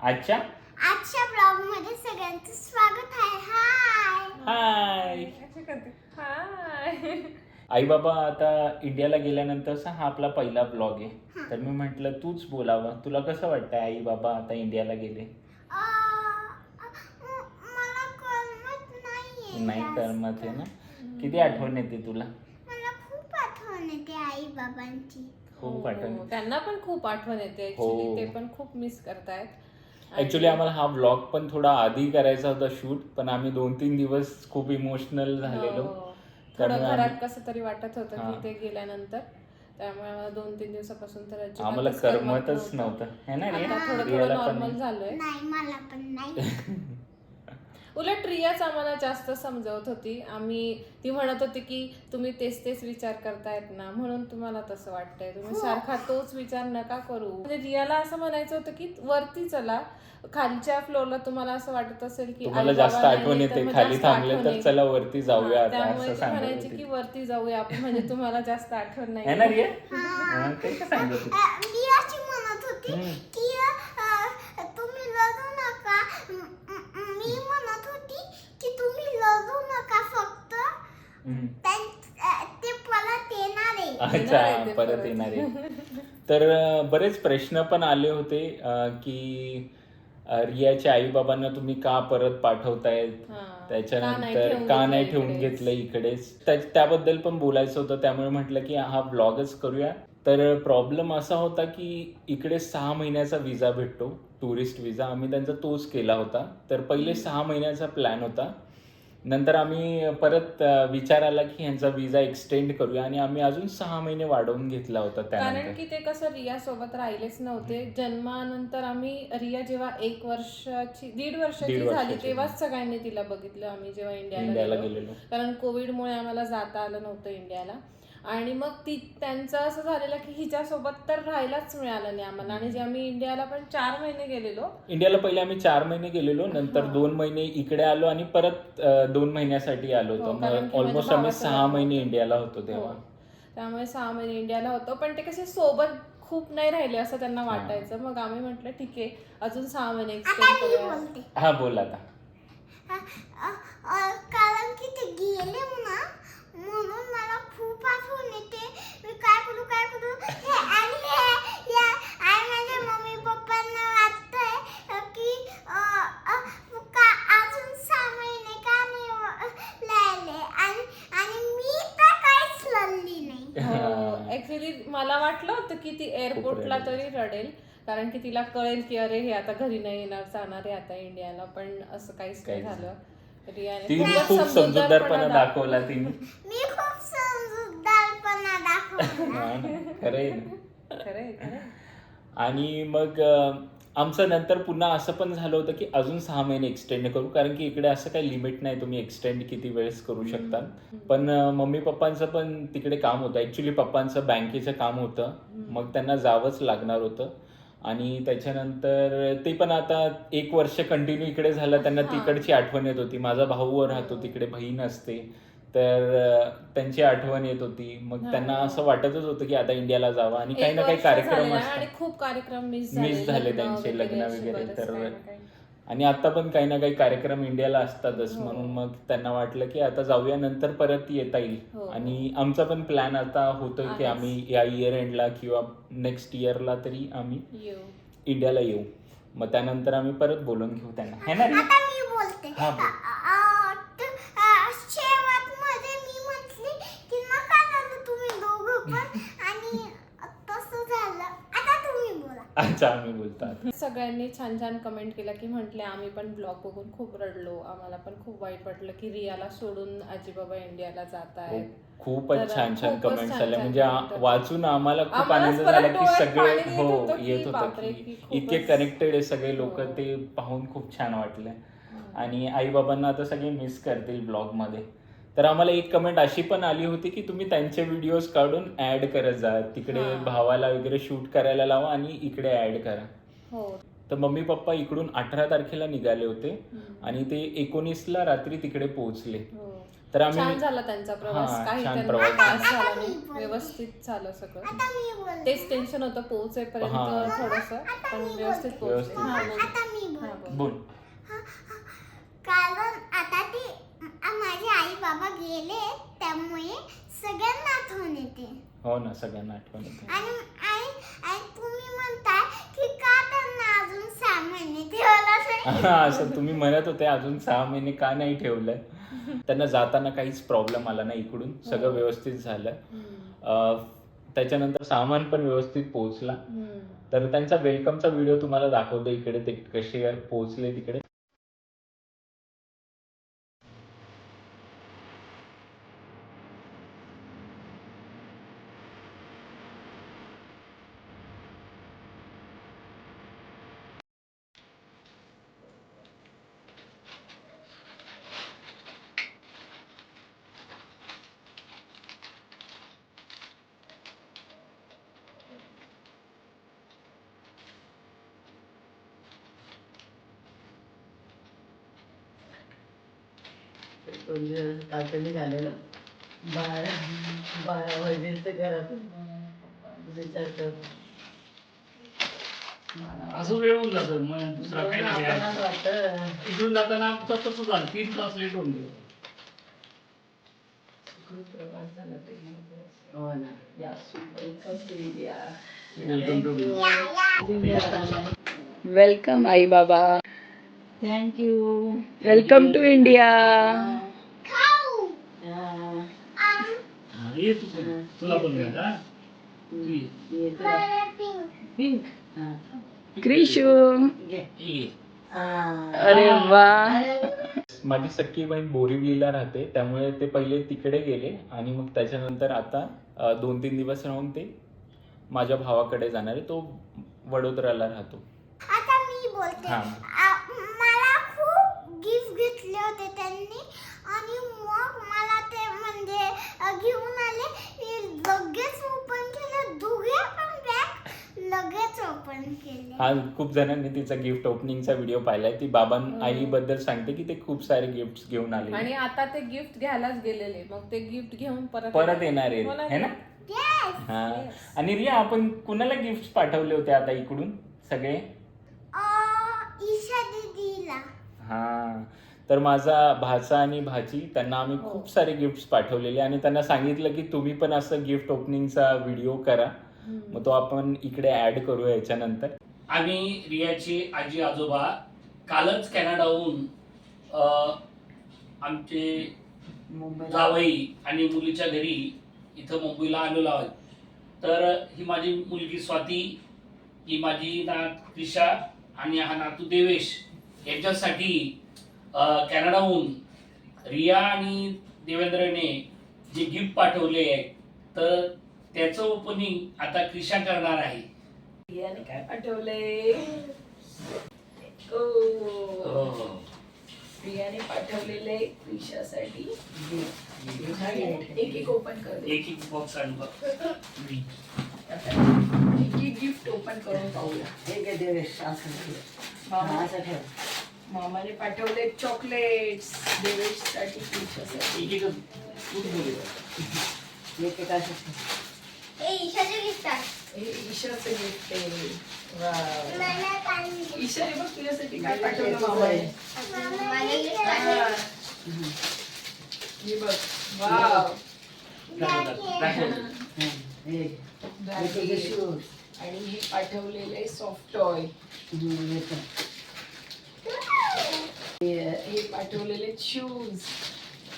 आजच्या? आजच्या ब्लॉगमध्ये सगळ्यांचं स्वागत आहे. हाय हाय हाय आई बाबा आता इंडियाला गेल्यानंतरचा हा आपला पहिला ब्लॉग आहे. तर मी म्हंटल तूच बोलावं. तुला कसं वाटतंय आई बाबा आता इंडियाला गेले अं, म- मला करमत नाहीये नाही. करमत आहे ना? किती आठवण येते तुला? मला खूप आठवण येते आई बाबांची खूप आठवण हो, त्यांना पण खूप आठवण येते. हो. ऍक्च्युली ते पण खूप मिस करतायत. ऍक्च्युली आम्हाला हा ब्लॉग पण थोडा आधी करायचा होता शूट पण आम्ही दोन तीन दिवस खूप इमोशनल झालेलो. हो. त्यामुळे थोडं आम्ही- घरात कसं तरी वाटत होतं हा. की ते गेल्यानंतर. त्यामुळे आम्हाला दोन तीन दिवसापासून तर अजिबातच आम्हाला करमत करमतच नव्हतं. है ना आता थोडं थोडं रियाला नॉर्मल झालोय. नाही मला पण नाही. उलट रियाच आम्हाला जास्त समजवत होती. आम्ही ती म्हणत होती की तुम्ही तेच तेच विचार करतायत ना म्हणून तुम्हाला तसं वाटतंय. तुम्ही हो. सारखा तोच विचार नका करू. म्हणजे रियाला असं म्हणायचं होतं की वरती चला. खालच्या फ्लोअरला तुम्हाला असं वाटत असेल की तुम्हाला जास्त आठवण येते खाली थांबले तर. चला वरती जाऊया आता त्यामुळे ती म्हणायची की वरती जाऊया आपण म्हणजे तुम्हाला जास्त आठवण ना नाही सांगत होती अं, मी अशी म्हणत होती हम्म. की अं, तुम्ही लढू नका म- म- मी म्हणत होती की तुम्ही लढू नका फक्त हम्म. त्यां- अं, ते परत येणार आहे. येणार आहे अच्छा परत. येणार आहे. तर बरेच प्रश्न पण आले होते अं, की अं, रियाच्या आई बाबांना तुम्ही का परत पाठवतायत हा. त्याच्यानंतर ठेवून का नाही घेतलं ठेवून इकडेच? घेतलं इकडेच? त्या- त्याबद्दल पण बोलायचं होतं त्यामुळे म्हटलं की हा ब्लॉगच करूया. तर प्रॉब्लेम असा होता की इकडे सहा महिन्याचा विजा भेटतो टुरिस्ट विजा. आम्ही त्यांचा तोच केला होता. तर पहिले सहा महिन्याचा प्लॅन होता. नंतर आम्ही परत विचार आला की ह्यांचा विजा एक्सटेंड करूया आणि आम्ही अजून सहा महिने वाढवून घेतला होता कारण की ते कसं रिया सोबत राहिलेच नव्हते. जन्मानंतर आम्ही रिया जेव्हा एक वर्षाची दीड वर्षाची झाली. तेव्हाच सगळ्यांनी तिला बघितलं आम्ही जेव्हा इंडियाला इंडियाला गेलो. गेलेलो. कारण कोविडमुळे आम्हाला जाता आलं नव्हतं इंडियाला. आणि मग ती त्यांचं असं झालेलं की हिच्यासोबत तर राहायलाच मिळालं नाही आम्हाला. आणि जे आम्ही इंडियाला पण चार महिने गेलेलो. इंडियाला पहिले आम्ही चार महिने गेलेलो नंतर हा. दोन महिने इकडे आलो आणि परत दोन महिन्यासाठी आलो हो, होतो ऑलमोस्ट माझ्या आम्ही सहा महिने. इंडियाला होतो तेव्हा. हो. त्यामुळे सहा महिने इंडियाला होतो. पण ते कसे सोबत खूप नाही राहिले असं त्यांना वाटायचं. मग आम्ही म्हटलं ठीक आहे अजून सहा महिने एक्सटेंड हा बोल आता. कारण की ते गेले ना म्हणून खूप आठवण येते मी काय करू काय करू हे आणि हे या आणि माझ्या मम्मी पप्पांना वाटतंय की अ, अ, का अजून सहा महिने का नाही आणि आणि मी तर काहीच लढली नाही. हो ऍक्च्युली मला वाटलं होतं की ती एअरपोर्टला रडेल. तरी रडेल कारण की तिला कळेल की अरे हे आता घरी नाही येणार जाणार आहे आता इंडियाला पण असं काहीच नाही काहीच. झालं. रियाने तिने खूप समजूतदारपणा दाख- दाखवला तिने. मी खूप समजूतदारपणा दाखवला हा ना, खरं आहे ना. खरंय आणि मग आमचं नंतर पुन्हा असं पण झालं होतं की अजून सहा महिने एक्सटेंड करू कारण की इकडे असं काही लिमिट नाही तुम्ही एक्सटेंड किती वेळेस करू शकता. पण मम्मी पप्पांचं पण तिकडे काम होतं. ऍक्च्युली पप्पांचं बँकेचं काम होतं. मग त्यांना जावंच लागणार होतं. आणि त्याच्यानंतर ते पण आता एक वर्ष कंटिन्यू इकडे झालं त्यांना. तिकडची आठवण येत होती. माझा भाऊ राहतो तिकडे बहीण असते. तर त्यांची आठवण येत होती मग. त्यांना असं वाटतच होतं की आता इंडियाला जावं आणि काही ना काही कार्यक्रम आणि असतात खूप कार्यक्रम मिस झाले त्यांचे लग्न वगैरे तर-. आणि आता पण काही ना काही कार्यक्रम इंडियाला असतातच हो. म्हणून मग त्यांना वाटलं की आता जाऊया नंतर परत येता येईल हो. आणि आमचा पण प्लॅन आता होतोय की. आम्ही या इयर एंडला किंवा नेक्स्ट इयरला तरी आम्ही इंडियाला येऊ मग त्यानंतर आम्ही परत बोलून घेऊ त्यांना है ना रे? आता मी बोलते हा, बोल. अ- अ- त- अ, शेवटमध्ये मी म्हटली की नका झालं तुम्ही दोघं पण आणि तसं झालं आता तुम्ही बोला अच्छा आम्ही बोलतो आता. सगळ्यांनी छान छान कमेंट केला की म्हटले आम्ही पण ब्लॉग बघून खूप रडलो. आम्हाला पण खूप वाईट वाटलं की रियाला सोडून आजी बाबा इंडियाला जात आहेत. खूपच छान छान आल्या छान म्हणजे वाचून आम्हाला खूप आनंद झाला की सगळे हो येत होतं की इतके कनेक्टेड आहे सगळे लोक हो. ते पाहून खूप छान वाटले. आणि आई बाबांना आता सगळे मिस करतील ब्लॉगमध्ये. तर आम्हाला एक कमेंट अशी पण आली होती की तुम्ही त्यांचे व्हिडिओज काढून ऍड करत जा. तिकडे हा. भावाला वगैरे शूट करायला लावा आणि इकडे ऍड करा. हो. तर मम्मी पप्पा इकडून अठरा तारखेला निघाले होते आणि ते एकोणीसला रात्री तिकडे पोहोचले. हो. तर छान आम्ही झाला त्यांचा प्रवास. हा, काही छान त्यांना प्रवास त्रास झाला नाही. व्यवस्थित झालं सगळं. आता मी बोलते. तेच टेन्शन होतं पोहोचेपर्यंत हा. थोडस. पण व्यवस्थित पोहोचले. व्यवस्थित. हा, बोल. आता मी बोलते. बाबा गेले त्यामुळे सगळ्यांना आठवण येते. हो ना सगळ्यांना आठवण येते. आणि आणि आणि तुम्ही म्हणताय की का त्यांना अजून सहा महिने ठेवलं असं तुम्ही म्हणत होते अजून सहा महिने का नाही ठेवलं? त्यांना जाताना काहीच प्रॉब्लेम आला नाही इकडून सगळं व्यवस्थित झालं. अं, त्याच्यानंतर सामान पण व्यवस्थित पोहोचला. तर त्यांचा वेलकमचा व्हिडिओ तुम्हाला दाखवतो इकडे ते कसे पोहोचले तिकडे. तातडी झालेलं. बारा बारा वाजेचं घरातून विचार कर. असं वेळ होऊन जातं. मग दुसरा काही नाही. आपणाला वाटतं. इकडून जाताना आमचा तसं झालं. तीन तास लेट होऊन गेलो. प्रवास झाला हो ना. या वेलकम टू वेलकम आई बाबा. थँक्यू वेलकम टू इंडिया खाऊ हा, ये तू पण. तुला पण घ्या का तू ये. पिंक. क्रिशू. ये. अरे वा. माझी सख्खी बहीण बोरिवलीला राहते त्यामुळे ते पहिले तिकडे गेले आणि मग त्याच्यानंतर आता दोन तीन दिवस राहून ते माझ्या भावाकडे जाणार आहे तो वडोदराला राहतो. आता मी बोलते. हा. आ- मला खूप गिफ्ट घेतले होते त्यांनी आणि मग मला ते म्हणजे अ, घेऊन आले. मी लगेच ओपन केलं. दोघे पण बॅग लगेच ओपन केले. हा खूप जणांनी तिचा गिफ्ट ओपनिंगचा व्हिडिओ पाहिलाय. ती बाबां आई बद्दल सांगते की ते खूप सारे गिफ्ट घेऊन आले. आणि आता ते गिफ्ट घ्यायलाच गेलेले. मग ते गिफ्ट घेऊन परत परत येणार. हो आहे है ना? Yes. हा. आणि रिया आपण कुणाला गिफ्ट पाठवले होते आता इकडून? सगळे? अ, ईशा दीदीला. हा. तर माझा भाचा आणि भाची त्यांना आम्ही हो. खूप सारे गिफ्ट पाठवलेले आणि त्यांना सांगितलं की तुम्ही पण असं गिफ्ट ओपनिंगचा व्हिडिओ करा. मग तो आपण इकडे ऍड करूया याच्यानंतर. आम्ही रियाचे आजी आजोबा कालच कॅनडाहून अ, आमचे जावई आणि मुलीच्या घरी इथं मुंबईला आलेलो आहोत. तर ही माझी मुलगी स्वाती ही माझी नात त्रिशा आणि हा नातू देवेश यांच्यासाठी कॅनडाहून रिया आणि देवेंद्रने जे गिफ्ट पाठवले आहे तर त्याचं ओपनिंग आता क्रिशा करणार आहे. प्रियाने काय पाठवले? ओ. प्रियाने पाठवलेले क्रिशासाठी एक एक ओपन कर दे. एक एक बॉक्स आण बघ. एक एक गिफ्ट ओपन करून पाहूया. हे घे देवेश असं ठेव. हा, असं ठेव. मामाने पाठवले चॉकलेट्स देवेशसाठी. हे ईशाचे गिफ्ट आहे. हे ईशाचं गिफ्ट आहे. मला ईशाने बघ तुझ्यासाठी काय पाठवलं मामाने. मला हे. हं, हे. हे. आणि हे पाठवलेले सॉफ्ट टॉय हं, हे पण. हे पाठवलेले शूज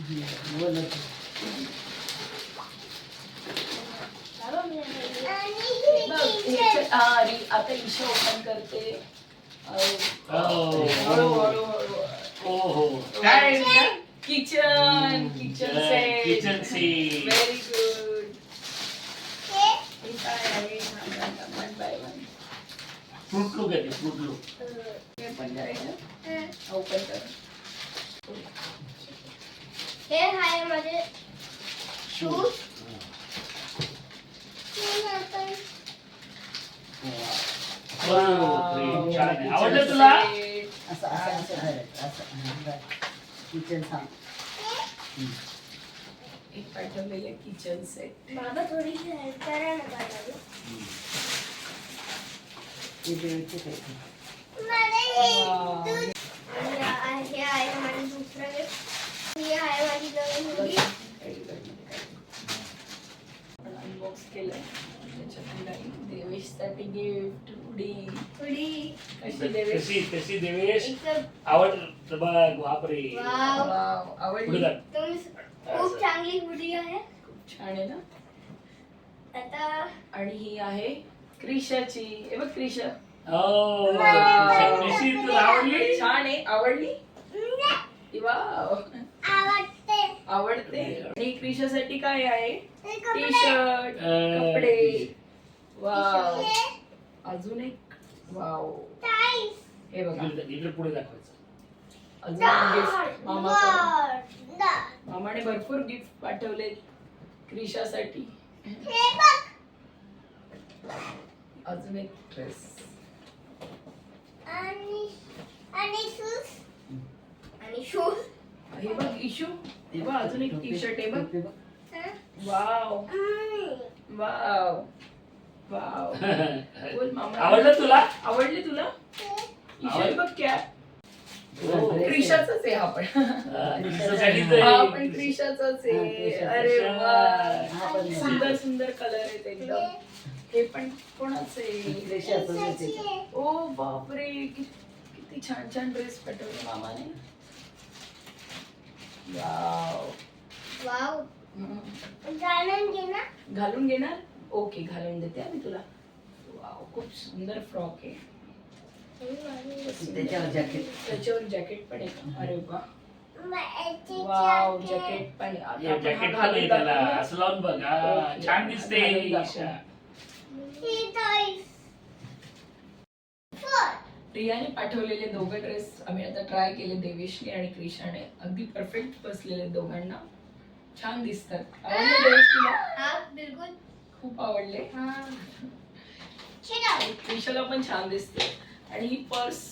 हं, बोलत. आता ईशा ओपन करते. अं, हो. हळूहळू हळू हो हो काय kitchen kitchen set kitchen set very good हे काय आहे one by one fruit look आहे फ्रूट लूक हे पण करायचं ओपन कर हे आहे माझे शूज. आवडलं तुला असं असं असं करायचं असं बरं. किचन सांग एक पाठवलेलं किचन सेट बाबा थोडीशी हेल्प करा ना. हे देवाचे हे आणि हे आहे माझं दुसरं. ही आहे माझी नवीन मुलगी आपण अनबॉक्स केलंय त्याच्यात गिफ्ट उडी थोडी कशी देवेश. कशी कशी देवेश आवड बघ बापरे. वाव. वाव, पुढे आवडली जा. तुम्ही खूप चांगली हुडी आहे. खूप छान आहे ना? आता आणि ही आहे क्रिशाची. हे बघ क्रिशा. हो तुला आवडली? छान आहे. आवडली? वाव. आवडते. आणि क्रिशासाठी काय आहे? टी कपडे. शर्ट कपडे. वाव अजून एक? वाव हे बघा. इकडे पुढे दाखवायचं. अजून गिफ्ट मामाने भरपूर गिफ्ट पाठवले क्रिशासाठी बघ. अजून एक ड्रेस आणि आणि शूज आणि शूज हे बघ इशू हे बघ अजून एक टी शर्ट आहे बघ. वाव वाव वाव बोल मामा. आवडलं तुला? आवडली तुला? इशू हे बघ क्या. हो. क्रिशाच आहे हा क्रिशासाठीच आहे. हा पण क्रिशाचाच हा, आहे. अरे वा. हा. सुंदर सुंदर कलर आहेत एकदम. हे पण कोणाच आहे. ओ बापरे. किती छान छान ड्रेस पाठवले मामाने. वाव वाव हम्म. जाणून घे ना घालून घेणार ओके घालून देते आम्ही तुला वाव खूप सुंदर फ्रॉक आहे त्याच्यावर जॅकेट त्याच्यावर जॅकेट पण आहे अरे वा वाव. जॅकेट पण आहे. आता आपण हा जॅकेट पण घालून आहे त्याला. असं लावून बघ हा. छान दिसते घालून दाखव. ईशा. प्रियाने पाठवलेले दोघं ड्रेस आम्ही आता ट्राय केले देवेशने आणि क्रिशाने. अगदी परफेक्ट बसलेले दोघांना. छान दिसतात. आवडले देवेश तुला? हा बिलकुल. खूप आवडले. हा. क्रिशाला पण छान दिसते. आणि ही पर्स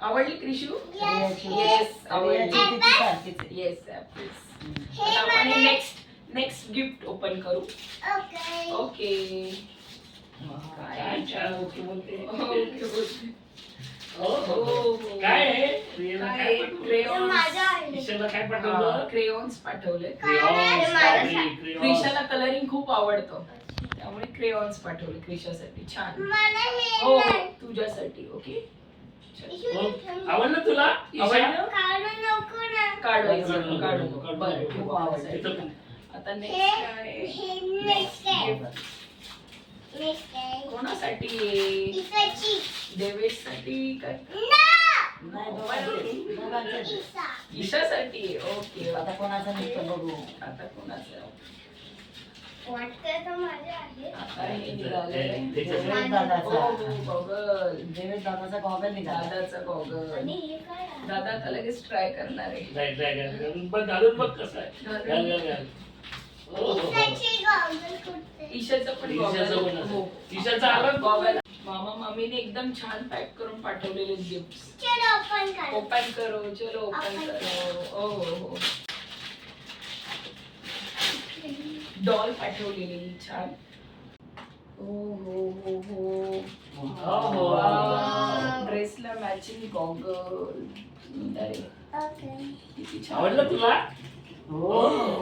आवडली क्रिशू? येस आवडली. येस हे आता आपण नेक्स्ट नेक्स्ट गिफ्ट ओपन करू. ओके छान ओके बोलते. काय आहे रियाला काय आहे? पाठवलं? हे. ईशाला काय पाठवलं. क्रिशाला कलरिंग खूप आवडतं त्यामुळे क्रेयॉन्स पाठवले क्रिशासाठी छान मला हे हो नाही. तुझ्यासाठी ओके हो. आवडलं तुला ईशा? आवडलं काढू नको ना काढवायचं काढू काढू नको, काढू बरं आपण. पण. आता हे नेक्स्ट काय हे. कोणासाठी. देवेशसाठी काय. ईशासाठी ओके आता कोणाचं निघतं बघू आता कोणाचं. आता हे निघालंय त्याच्यात- देवेश हो दादाचा हो गॉगल देवेश दादाचा गॉगल निघाला दादाचा गॉगल हे? दादा आता लगेच ट्राय करणार आहे जाय, जाय, जाय. घालून बघ घालून बघ कसं आहे. घाल, घाल, घाल. हो, हो, हो. ईशाचं पण ईशाचं गॉगल पण हो असेल. ईशाचं आलं? गॉगल मामा मामीने एकदम छान पॅक करून पाठवलेले गिफ्ट चलो open करू. ओपन करो चलो ओपन Open करो. ओ हो हो डॉल पाठवलेली छान. ओ हो हो हो. हो. ड्रेसला मॅचिंग गॉगल अरे. Okay. किती छान. आवडलं तुला? हो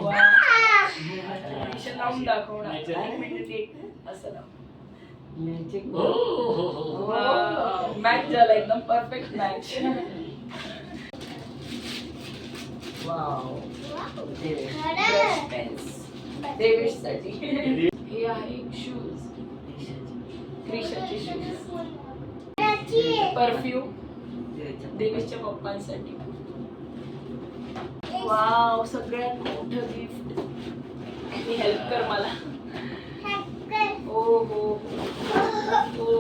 वा. आता ईशा लावून दाखवणार नाही, एक मिनिट एक. असं लाव मॅचिंग. मॅच झाला एकदम परफेक्ट मॅच वाव देवेश? देवेशसाठी हे आहे शूज क्रिशाचे शूज. परफ्यूम देवेशच्या पप्पांसाठी. वाव सगळ्यात मोठं गिफ्ट हेल्प कर मला. हो हो हो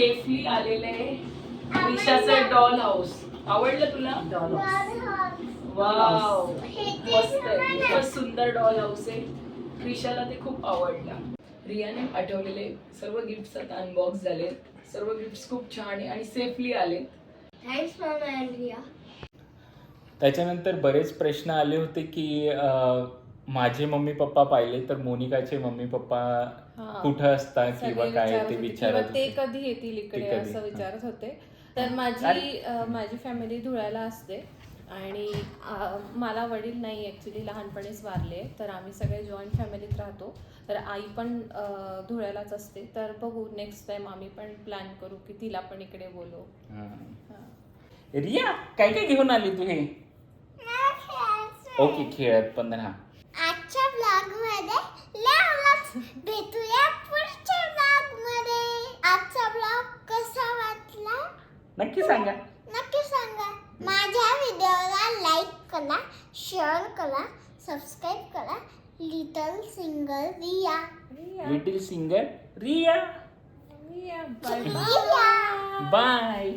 सेफली आलेलं आहे क्रिशाचं डॉल हाऊस आवडलं तुला? डॉल वाव हे मस्त आहे. खूपच सुंदर डॉल हाऊस आहे. क्रिशाला ते खूप आवडलं. रियाने पाठवलेले सर्व गिफ्ट्स आता अनबॉक्स झाले सर्व गिफ्ट खूप छान आहे आणि सेफली आले थँक्स अँड रिया त्याच्यानंतर बरेच प्रश्न आले होते की अं, माझे मम्मी पप्पा पाहिले तर मोनिकाचे मम्मी पप्पा हा. कुठं असतात किंवा काय ते विचारत ते. कधी येतील इकडे असं हा. विचारत होते. तर माझी माझी फॅमिली धुळ्याला असते. आणि मला वडील नाही ॲक्च्युली लहानपणीच वारले तर आम्ही सगळे जॉईंट फॅमिलीत राहतो. तर आई पण धुळ्यालाच असते. तर बघू नेक्स्ट टाइम आम्ही पण प्लॅन करू की तिला पण इकडे बोलू हा. हा. रिया काय काय घेऊन आली तू हे? ओके खेळत पण राहा आजच्या ब्लॉगमध्ये लावलाच भेटूया पुढच्या ब्लॉगमध्ये आजचा ब्लॉग कसा वाटला? नक्की सांगा. नक्की सांगा. माझ्या व्हिडिओला लाईक करा शेअर करा सबस्क्राईब करा. Little single Riya Riya, little singer Riya Riya, bye. Bye. Riya bye